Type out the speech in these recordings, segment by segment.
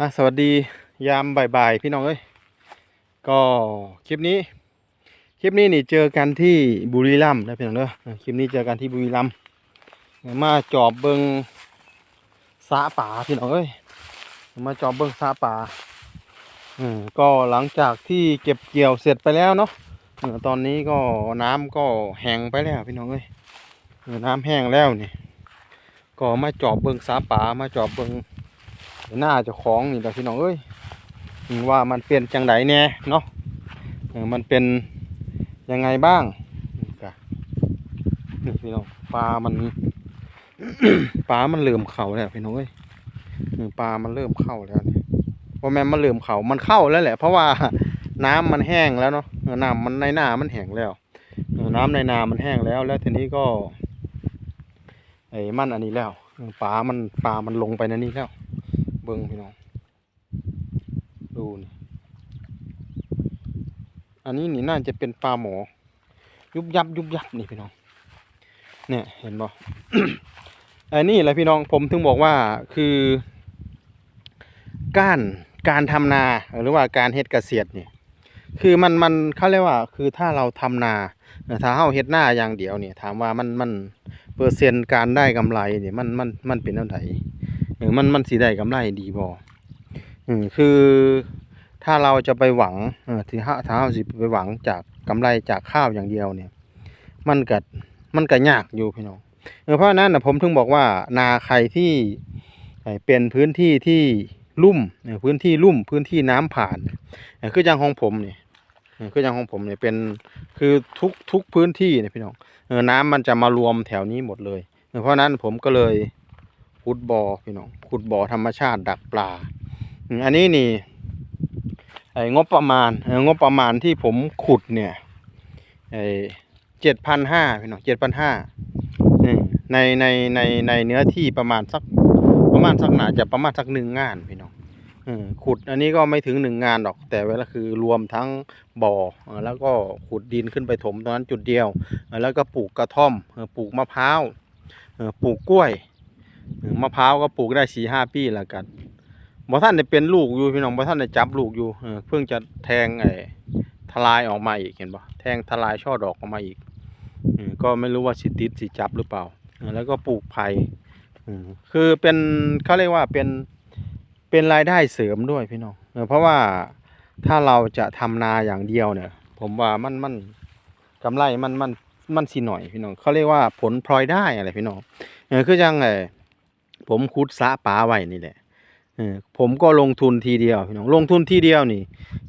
อะสวัสดียามบ่ายๆพี่น้องเอ้ยก็คลิปนี้ คลิปนี้นี่เจอกันที่บุรีรัมย์นะพี่น้องเด้อคลิปนี้เจอกันที่บุรีรัมย์มาจอบเบิงสาป่าพี่น้องเอ้ยมาจอบเบิงสาป่าเออก็หลังจากที่เก็บเกี่ยวเสร็จไปแล้วเนาะเออตอนนี้ก็น้ำก็แห้งไปแล้วพี่น้องเอ้ยเออน้ำแห้งแล้วนี่ก็มาจอบเบิงสาป่ามาจอบเบิง หน้าเจ้าของนี่แหละพี่น้องเอ้ยว่ามันเป็นจังไดแน่เนาะมันเป็นยังไงบ้างนี่พี่น้องปลามันปลามันเริ่มเข่าแล้วพี่น้องเอ้ยปลามันเริ่มเข้าแล้วเนี่ยเพราะแม่มันเริ่มเข่ามันเข้าแล้วแหละ เพราะว่าน้ำมันแห้งแล้วเนาะน้ำมันในหน้ามันแห้งแล้วน้ำในนามันแห้งแล้ว แล้วทีนี้ก็ไอ้มันอันนี้แล้วปลามันปลามันลงไปในนี้แล้ว บิ้งพี่น้อง ดูนี่อันนี้นี่น่าจะเป็นปลาหมอ ยุบยับยุบยับนี่พี่น้อง เนี่ยเห็นบ่อันนี้แหละพี่น้องผมถึงบอกว่าคือการการทำนาหรือว่าการเฮ็ดเกษตรเนี่ยคือมันมันเขาเรียกว่าคือถ้าเราทำนาถ้าเฮาเฮ็ดหน้าอย่างเดียวเนี่ยถามว่ามันมันเปอร์เซ็นต์การได้กำไรเนี่ยมันมันมันเป็นเท่าไหร่ เออมันมันสีได้กำไรดีบ่อืมคือถ้าเราจะไปหวังเออที่ถ้าถ้าเราสิไปหวังจากกำไรจากข้าวอย่างเดียวเนี่ย มันก็มันก็ยากอยู่พี่น้องเออเพราะนั้นนะผมถึงบอกว่านาใครที่เป็นพื้นที่ที่ลุ่มพื้นที่ลุ่มพื้นที่น้ำผ่านคืออย่างของผมเนี่ยคืออย่างของผมเนี่ยเป็นคือทุกทุกพื้นที่เนี่ยพี่น้องออน้ำมันจะมารวมแถวนี้หมดเลยเออเพราะนั้นผมก็เลย ขุดบ่อพี่น้องขุดบ่อธรรมชาติดักปลา อันนี้นี่ไอ้งบประมาณงบประมาณที่ผมขุดเนี่ยไอ้เจ็ดพันห้าพี่น้องเจ็ดพันห้าในในในในเนื้อที่ประมาณสักประมาณสักหนาจะประมาณสักหนึ่งงานพี่น้องขุดอันนี้ก็ไม่ถึงหนึ่งงานหรอก แต่เวลาคือรวมทั้งบ่อแล้วก็ขุดดินขึ้นไปถมตรงนั้นจุดเดียว แล้วก็ปลูกกระท่อมปลูกมะพร้าวปลูกกล้วย มะพร้าวก็ปลูกได้สี่ห้าปีแล้วกันบ่ท่านได้เป็นลูกอยู่พี่น้องบ่ท่านได้จับลูกอยู่เพิ่งจะแทงไอ้ทลายออกมาอีกเห็นบ่แทงทลายช่อดอกออกมาอีกก็ไม่รู้ว่าสิติดสิจับหรือเปล่าแล้วก็ปลูกไผ่คือเป็นเขาเรียกว่าเป็นเป็นรายได้เสริมด้วยพี่น้องเออเพราะว่าถ้าเราจะทำนาอย่างเดียวเนี่ย ผมว่ามันมันกำไรมันมันมันสิหน่อยพี่น้องเขาเรียกว่าผลพลอยได้อะไรพี่น้องคือจังไง ผมคุดสะปลาไว้นี่แหละเออผมก็ลงทุนทีเดียวพี่น้องลงทุนทีเดียวนี่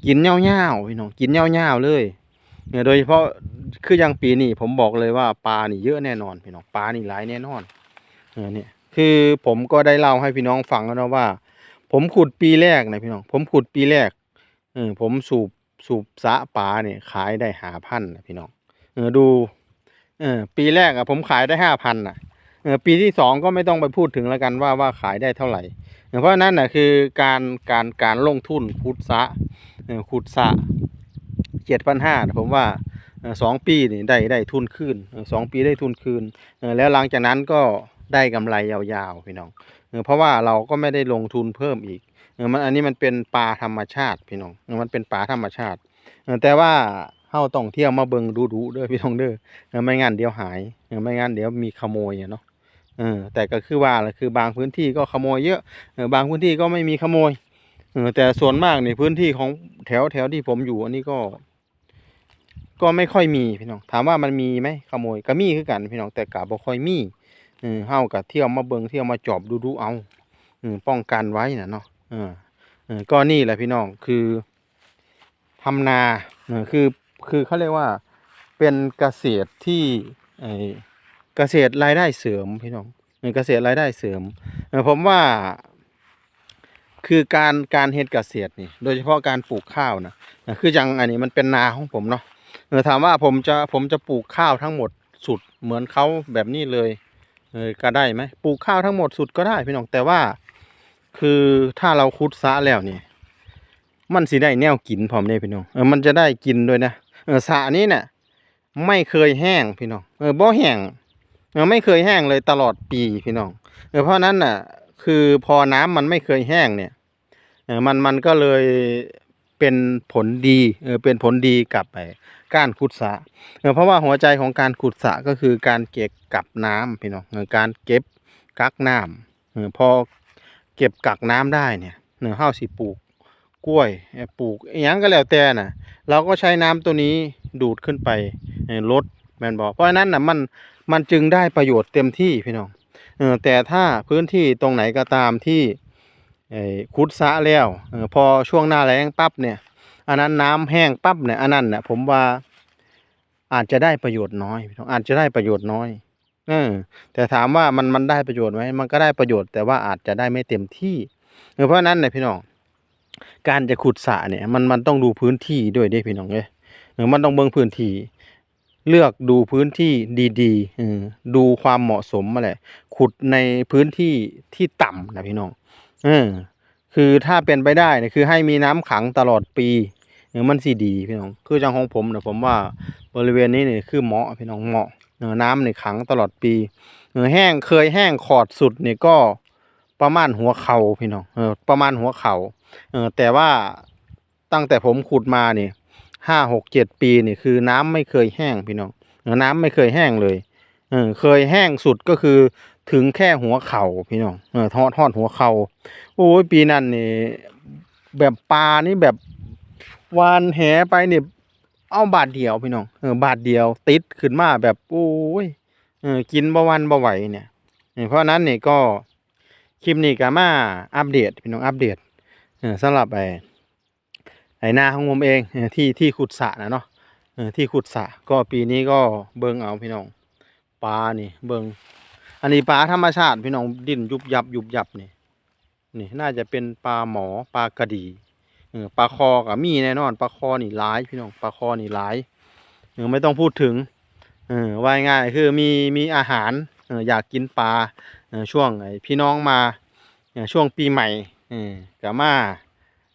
กินเง่าวๆพี่น้องกินเง่าวๆเลยเออโดยเฉพาะคืออย่างปีนี้ผมบอกเลยว่าปลานี่เยอะแน่นอนพี่น้องปลานี่หลายแน่นอนเนี่ยคือผมก็ได้เล่าให้พี่น้องฟังแล้วนะว่า ผมขุดปีแรกนะพี่น้องผมขุดปีแรกเออผมสูบสูบสะปลาเนี่ยขายได้หาพันนะพี่น้องเออดูเออปีแรกอะผมขายได้ห้าพันอะ ปีที่สองก็ไม่ต้องไปพูดถึงแล้วกันว่าว่าขายได้เท่าไหร่เพราะนั้นน่ะคือการการการลงทุนขุดสะขุดสะเจ็ดพันห้าผมว่าสองปีนี่ได้ได้ทุนคืนสองปีได้ทุนคืน แล้วหลังจากนั้นก็ได้กำไรยาวๆพี่น้องเพราะว่าเราก็ไม่ได้ลงทุนเพิ่มอีกมันอันนี้มันเป็นปลาธรรมชาติพี่น้องมันเป็นปลาธรรมชาติ แต่ว่าเฮาต้องเที่ยวมาเบิงดูๆเด้อพี่น้องเด้อไม่งั้นเดี๋ยวหายไม่งั้นเดี๋ยวมีขโมยเนาะ เออแต่ก็คือว่าแหละคือบางพื้นที่ก็ขโมยเยอะเออบางพื้นที่ก็ไม่มีขโมยเออแต่ส่วนมากในพื้นที่ของแถวแถวที่ผมอยู่อันนี้ก็ ก็ไม่ค่อยมีพี่น้องถามว่ามันมีไหมขโมยก็มีคือกันพี่น้องแต่กะบ่ค่อยมีเออเฮาก็เที่ยวมาเบิงเที่ยวมาจอบดูดูเอาเออป้องกันไว้นะเนาะเออเออก็นี่แหละพี่น้องคือทำนาเออคือคือเขาเรียกว่าเป็นเกษตรที่ไอ เกษตรรายได้เสริมพี่น้องเออเกษตรรายได้เสริมเออผมว่า คือการการเฮ็ดเกษตรนี่โดยเฉพาะการปลูกข้าวนะเออคืออย่างอันนี้มันเป็นนาของผมเนาะเออถามว่าผมจะผมจะปลูกข้าวทั้งหมดสุดเหมือนเขาแบบนี้เลยเออก็ได้ไหมปลูกข้าวทั้งหมดสุดก็ได้พี่น้องแต่ว่า คือถ้าเราคุดซะแล้วนี่มันสิได้แนวกินพร้อมเด้พี่น้องเออมันจะได้กินด้วยนะเออสระนี้เนี่ยไม่เคยแห้งพี่น้องเออบ่แห้ง ไม่เคยแห้งเลยตลอดปีพี่น้องเออเพราะนั้นน่ะ คือพอน้ำมันไม่เคยแห้งเนี่ยออมันมันก็เลยเป็นผลดีเออเป็นผลดีกับไอ้การขุดสะเออเพราะว่าหัวใจของการขุดสะก็คือการเก็บกักน้ำพี่น้องเออการเก็บกักน้ำเออพอเก็บกักน้ำได้เนี่ยเนื้อเฮาสิปลูกกล้วยปลูกอหยังก็แล้วแต่น่ะ เราก็ใช้น้ำตัวนี้ดูดขึ้นไปลด แม่นบอกเพราะฉะนั้นน่ะมันมันจึงได้ประโยชน์เต็มที่พี่น้องเออแต่ถ้าพื้นที่ตรงไหนก็ตามที่ขุดสะแล้วออพอช่วงหน้าแล้งปั๊บเนี่ยอันนั้นน้ำแห้งปั๊บเนี่ยอันนั้นเนี่ยผมว่าอาจจะได้ประโยชน์น้อยพี่น้องอาจจะได้ประโยชน์น้อยเออแต่ถามว่ามันมันได้ประโยชน์ไหมมันก็ได้ประโยชน์แต่ว่าอาจจะได้ไม่เต็มที่เพราะนั้นเนี่ยพี่น้องการจะขุดสระเนี่ยมันมันต้องดูพื้นที่ด้วยด้พี่น้องเอ้ยเออมันต้องเบิ่งพื้นที่ เลือกดูพื้นที่ดีๆดูความเหมาะสมมาแหละขุดในพื้นที่ที่ต่ำนะพี่น้องเออคือถ้าเป็นไปได้เนี่ยคือให้มีน้ำขังตลอดปีมันสิดีพี่น้อง คือจังของผมเนี่ยผมว่าบริเวณนี้เนี่ยคือเหมาะพี่น้องเหมาะเออน้ำเนี่ยขังตลอดปีเออแห้งเคยแห้งขอดสุดเนี่ยก็ประมาณหัวเข่าพี่น้องเออประมาณหัวเข่าเออแต่ว่าตั้งแต่ผมขุดมาเนี่ย ห้าหกเจ็ดปีนี่คือน้ำไม่เคยแห้งพี่น้องน้ำไม่เคยแห้งเลยเออเคยแห้งสุดก็คือถึงแค่หัวเข่าพี่น้องเออทอดทอดหัวเข่าโอ้ยปีนั้นนี่แบบปลานี่แบบวานแหไปนี่เอาบาทเดียวพี่น้องเออบาทเดียว ติดขึ้นมาแบบโอ้ยเออกินบ่วันบ่ไหวเนี่ยเพราะนั้นนี่ก็คลิปนี้ก็มาอัปเดตพี่น้องอัปเดตสำหรับไอ ไอนาของผมเองที่ที่ขุดสระนะเนาะที่ขุดสระก็ปีนี้ก็เบิ่งเอาพี่น้องปลานี่เบิ่งอันนี้ปลาธรรมชาติพี่น้องดิ้นยุบยับยุบยับนี่นี่น่าจะเป็นปลาหมอปลากระดีปลาคอกับมีแน่นอนปลาคอนี่หลายพี่น้องปลาคอนี่หลายไม่ต้องพูดถึงว่ายง่ายคือมีมีอาหารอยากกินปลาช่วงพี่น้องมาช่วงปีใหม่กับมา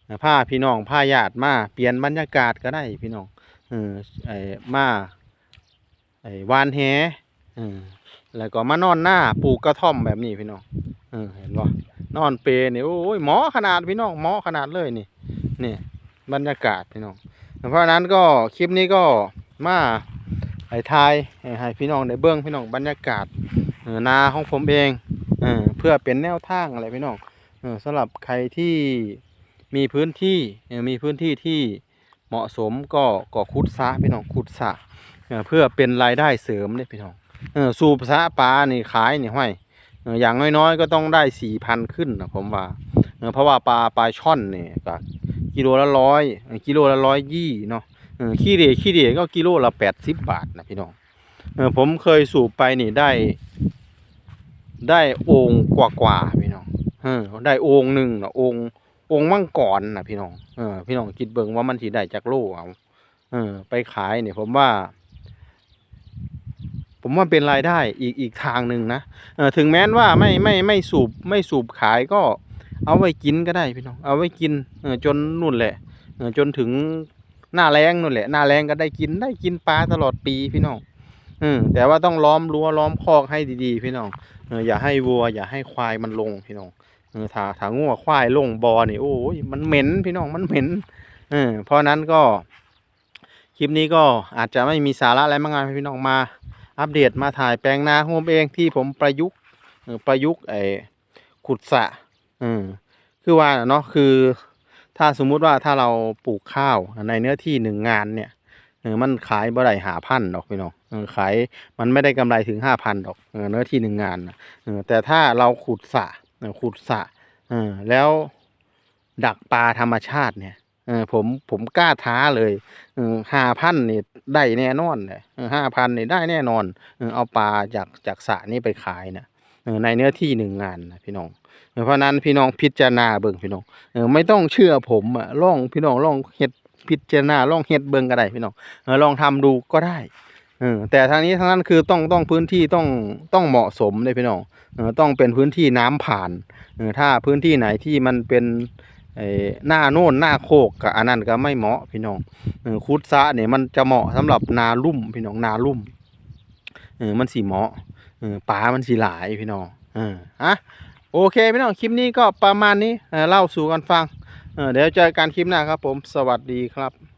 เออพาพี่น้องพาญาติมาเปลี่ยนบรรยากาศก็ได้พี่น้องเออไอ้มาไอ้วานแหเออแล้วก็มานอนหน้าปลูกกระท่อมแบบนี้พี่น้องเออเห็นบ่นอนเปรนี่โอ้ยหมอขนาดพี่น้องหมอขนาดเลยนี่นี่บรรยากาศพี่น้องเพราะนั้นก็คลิปนี้ก็มาไอ้ทายให้พี่น้องได้เบิ้องพี่น้องบรรยากาศเออนาของผมเองเออเพื่อเป็นแนวทางอะไรพี่น้องเออสำหรับใครที่ มีพื้นที่มีพื้นที่ที่เหมาะสมก็ก็ขุดสระพี่น้องขุดสระเเพื่อเป็นรายได้เสริมเนี่ยพี่น้องสูบสระปลานี่ขายนี่ห้อยอย่างน้อยๆ ก็ต้องได้สี่พันขึ้นนะผมว่าเพราะว่าปลาปลาช่อนเนี่ยก็กิโลละร้อยกิโลละร้อยยี่เนาะขี้เหร่ขี้เหร่ก็กิโลละแปดสิบบาทนะพี่น้องเอผมเคยสูบไปนี่ได้ ได้องกว่ากว่าพี่น้องเออได้องหนึ่งนะอง องมังกรนะพี่น้องเออพี่น้องคิดเบิ่งว่ามันสิได้จากโลเอาเออ ไปขายเนี่ยผมว่า ผมว่าเป็นรายได้อีกอีกทางหนึ่งนะเออถึงแม้นว่าไม่ไม่ไม่สูบไม่สูบขายก็ เอาไว้กินก็ได้พี่น้อง เอาไว้กินเออจนนู่นแหละเออจนถึงหน้าแรงนู่นแหละหน้าแรงก็ได้กินได้กินปลาตลอดปีพี่น้องเออแต่ว่าต้องล้อมรั้วล้อมคอกให้ดีๆ พี่น้องเอออย่าให้วัว อย่าให้ควายมันลงพี่น้อง ถาถางัวควายลงบอนี่โอ้ยมันเหม็นพี่น้องมันเหม็นเออเพราะนั้นก็คลิปนี้ก็อาจจะไม่มีสาระอะไรมากมายพี่น้องมาอัปเดตมาถ่ายแปลงนาของผมเองที่ผมประยุกต์ประยุกต์ไอ้ขุดสะอืมคือว่าเนาะคือ ถ้าสมมุติว่าถ้าเราปลูกข้าวในเนื้อที่หนึ่งงานเนี่ยเออมันขายบ่ได้หาพันดอกพี่น้องเออขายมันไม่ได้กำไรถึงห้าพันดอกเออเนื้อที่หนึ่งงานนะเออแต่ถ้าเราขุดสะ ขุดสระแล้วดักปลาธรรมชาติเนี่ยผมผมกล้าท้าเลยห้าพันนี่ได้แน่นอนเลยห้าพันนี่ได้แน่นอนเอาปลาจากจากสระนี้ไปขายนะในเนื้อที่หนึ่งงานนะพี่น้องเพราะนั้นพี่น้องพิจารณาเบิ่งพี่น้องไม่ต้องเชื่อผมอะลองพี่น้องลองเฮ็ดพิจารณาลองเฮ็ดเบิ่งก็ได้พี่น้องลองทำดูก็ได้ แต่ทางนี้ทางนั้นคือต้องต้องพื้นที่ต้องต้องเหมาะสมเลยพี่น้องต้องเป็นพื้นที่น้ำผ่านถ้าพื้นที่ไหนที่มันเป็นหน้าโน่นหน้าโคกกับอันนั้นก็ไม่เหมาะพี่น้องคุดซะเนี่ยมันจะเหมาะสำหรับนาลุ่มพี่น้องนาลุ่มมันสีเหมาะปลามันสีหลายพี่น้องอออะโอเคพี่น้องคลิปนี้ก็ประมาณนี้เล่าสู่กันฟังเดี๋ยวเจอกันคลิปหน้าครับผมสวัสดีครับ